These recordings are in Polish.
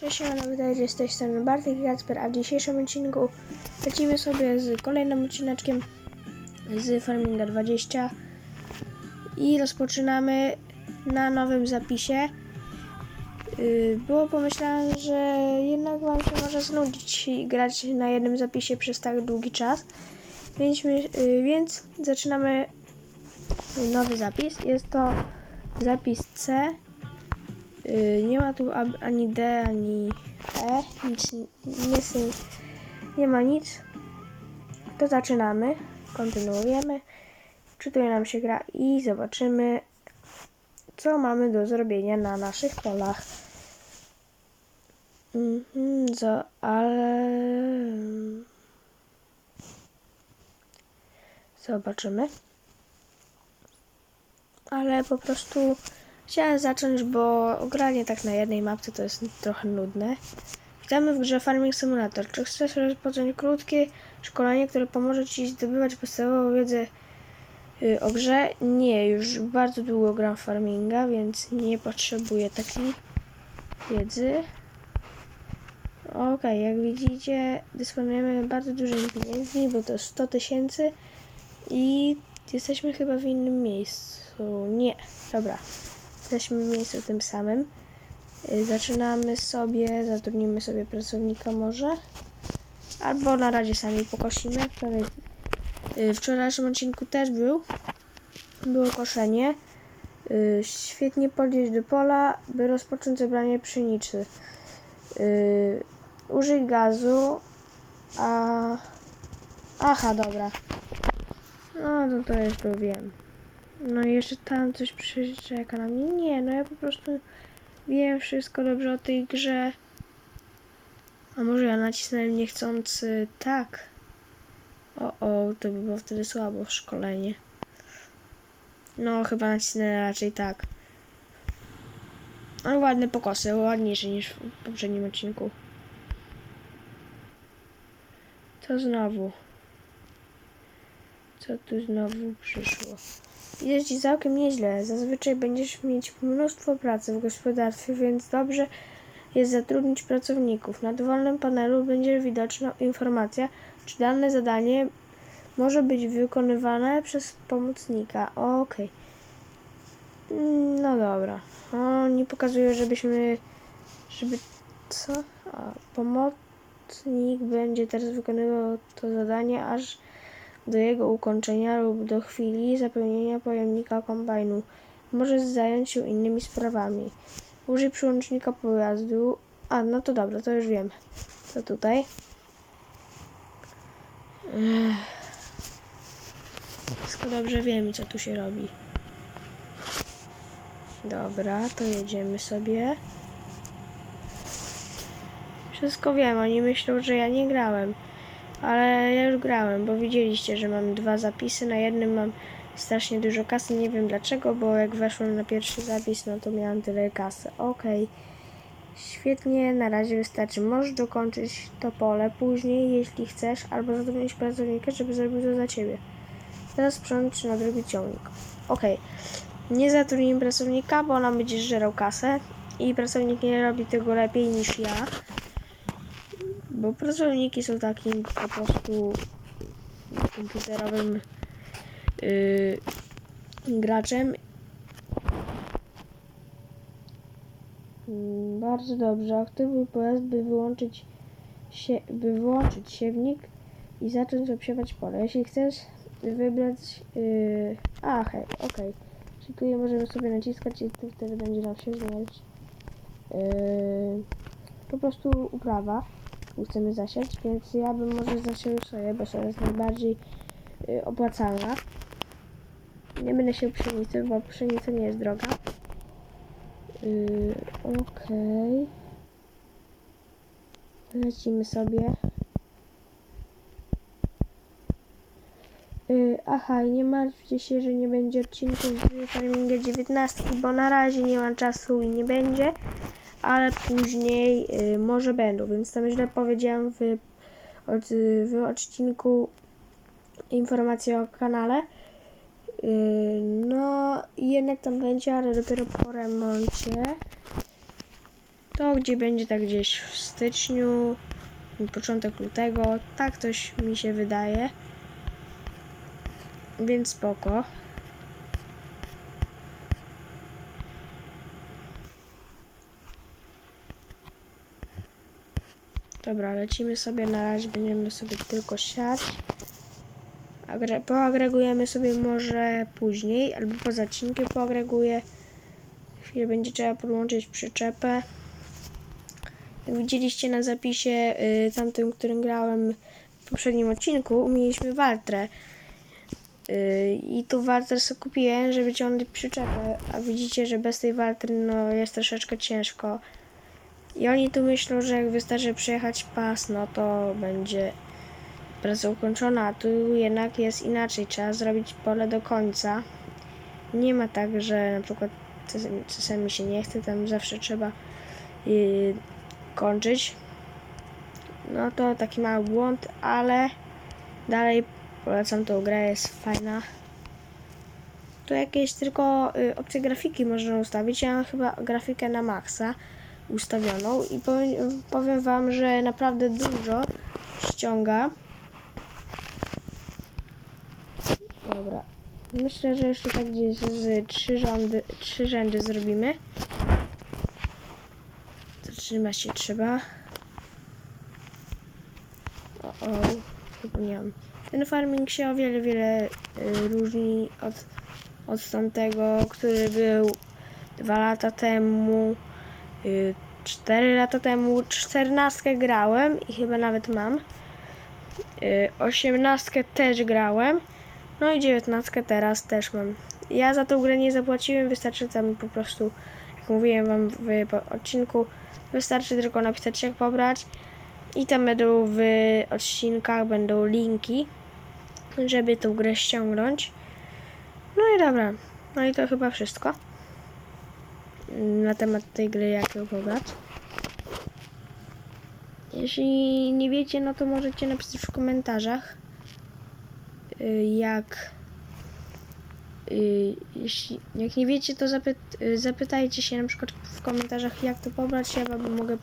Cześć, ja witajcie z tej strony Bartek i a w dzisiejszym odcinku lecimy sobie z kolejnym odcineczkiem z Farminga 20 i rozpoczynamy na nowym zapisie. Yy, Było pomyślane, że jednak Wam się może znudzić i grać na jednym zapisie przez tak długi czas, więc, yy, więc zaczynamy nowy zapis. Jest to zapis C. Y, Nie ma tu ani D, ani E. Nic nie, sy- nie ma nic. To zaczynamy. Kontynuujemy. Czytuje nam się gra i zobaczymy, co mamy do zrobienia na naszych polach. Mhm, zo, ale. Zobaczymy. Ale po prostu chciałem zacząć, bo granie tak na jednej mapce to jest trochę nudne. Witamy w grze Farming Simulator. Czy chcesz rozpocząć krótkie szkolenie, które pomoże Ci zdobywać podstawową wiedzę y, o grze? Nie, już bardzo długo gram farminga, więc nie potrzebuję takiej wiedzy. Okej, jak widzicie, dysponujemy bardzo dużymi pieniędzmi, bo to 100 tysięcy i jesteśmy chyba w innym miejscu. Nie, dobra. Jesteśmy w miejscu tym samym. Y, Zaczynamy sobie, zatrudnimy sobie pracownika może. Albo na razie sami pokosimy. Y, w wczorajszym odcinku też był. Było koszenie. Y, Świetnie podejść do pola, by rozpocząć zebranie pszenicy. Użyj gazu, a... Aha, dobra. No, to to już to wiem. No i jeszcze tam coś przeczeka na mnie. Nie, no ja po prostu wiem wszystko dobrze o tej grze. A może ja nacisnąłem niechcący tak? O, o, to by było wtedy słabo szkolenie. No, chyba nacisnąłem raczej tak. Ale ładne pokosy, ładniejsze niż w poprzednim odcinku. Co znowu? Co tu znowu przyszło? Idzie ci całkiem nieźle. Zazwyczaj będziesz mieć mnóstwo pracy w gospodarstwie, więc dobrze jest zatrudnić pracowników. Na dowolnym panelu będzie widoczna informacja, czy dane zadanie może być wykonywane przez pomocnika. Okej. Mm, No dobra. O, nie pokazuje, żebyśmy... Żeby... Co? Pomocnik będzie teraz wykonywał to zadanie, aż do jego ukończenia lub do chwili zapełnienia pojemnika kombajnu. Może zająć się innymi sprawami. Użyj przyłącznika pojazdu. A, no to dobra, to już wiem. To tutaj. Wszystko dobrze wiemy, co tu się robi. Dobra, to jedziemy sobie. Wszystko wiem, oni myślą, że ja nie grałem. Ale ja już grałem, bo widzieliście, że mam dwa zapisy. Na jednym mam strasznie dużo kasy. Nie wiem dlaczego, bo jak weszłem na pierwszy zapis, no to miałem tyle kasy. Okej. Świetnie, na razie wystarczy. Możesz dokończyć to pole później, jeśli chcesz, albo zatrudnić pracownika, żeby zrobił to za ciebie. Teraz sprzątać na drugi ciągnik. Okej. Nie zatrudnij pracownika, bo ona będzie żerał kasę i pracownik nie robi tego lepiej niż ja. Bo pracowniki są takim po prostu komputerowym yy, graczem. Bardzo dobrze. Aktywuj pojazd, by wyłączyć się, by wyłączyć siewnik i zacząć obsiewać pole. Jeśli chcesz wybrać... Yy, a, hej, okej. Tu je możemy sobie naciskać i to wtedy będzie nam się zmieniać. Yy, po prostu uprawa chcemy zasiać, więc ja bym może zasiał soję, bo soja jest najbardziej y, opłacalna. Nie będę się pszenicy, bo pszenica nie jest droga. Yy, Okej. Lecimy sobie. Yy, aha, i nie martwcie się, że nie będzie odcinków z Farminga 19, bo na razie nie mam czasu i nie będzie ale później y, może będą, więc tam źle powiedziałam w, od, w odcinku informacji o kanale. Y, no jednak tam będzie, ale dopiero po remoncie. To gdzie będzie tak gdzieś w styczniu, początek lutego, tak coś mi się wydaje. Więc spoko. Dobra, lecimy sobie na razie, będziemy sobie tylko siać. Agre poagregujemy sobie może później, albo po zacinku poagreguję. Chwilę będzie trzeba podłączyć przyczepę. Jak widzieliście na zapisie y, tamtym, którym grałem w poprzednim odcinku, mieliśmy Waltrę. Y, I tu Waltrę sobie kupiłem, żeby ciągnąć przyczepę. A widzicie, że bez tej Waltry no, jest troszeczkę ciężko. I oni tu myślą, że jak wystarczy przejechać pas, no to będzie praca ukończona, a tu jednak jest inaczej. Trzeba zrobić pole do końca. Nie ma tak, że na przykład czasami się nie chce, tam zawsze trzeba yy, kończyć. No to taki mały błąd, ale dalej polecam tą grę, jest fajna. Tu jakieś tylko y, opcje grafiki można ustawić. Ja mam chyba grafikę na maksa ustawioną i powiem, wam, że naprawdę dużo ściąga. Dobra. Myślę, że jeszcze tak gdzieś z trzy, rządy, trzy rzędy zrobimy. Zatrzymać się trzeba. O, o, zapomniałam. Ten farming się o wiele, wiele y, różni od, od tamtego, który był dwa lata temu. Y, 4 lata temu 14 grałem i chyba nawet mam. Y, 18 też grałem. No i 19 teraz też mam. Ja za tą grę nie zapłaciłem, wystarczy tam po prostu, jak mówiłem wam w odcinku, wystarczy tylko napisać jak pobrać. I tam będą w odcinkach będą linki, żeby tą grę ściągnąć. No i dobra. No i to chyba wszystko na temat tej gry, jak ją pobrać. Jeśli nie wiecie, no to możecie napisać w komentarzach, y, jak y, jeśli, jak nie wiecie, to zapyt, y, zapytajcie się na przykład w komentarzach, jak to pobrać. Ja wam mogę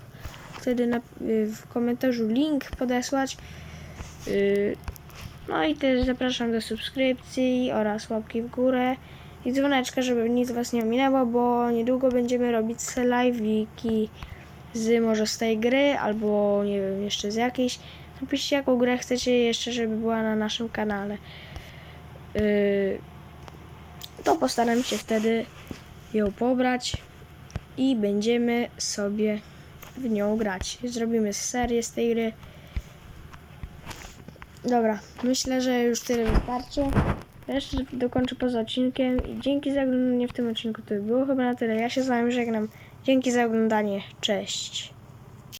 wtedy na, w komentarzu link podesłać. No i też zapraszam do subskrypcji oraz łapki w górę i dzwoneczka, żeby nic was nie ominęło, bo niedługo będziemy robić live'iki z może z tej gry, albo nie wiem, jeszcze z jakiejś. Napiszcie jaką grę chcecie jeszcze, żeby była na naszym kanale. Yy, to postaram się wtedy ją pobrać i będziemy sobie w nią grać. Zrobimy serię z tej gry. Dobra, myślę, że już tyle wystarczy. Jeszcze dokończę poza odcinkiem i dzięki za oglądanie w tym odcinku. To by było chyba na tyle. Ja się z wami żegnam. Dzięki za oglądanie. Cześć.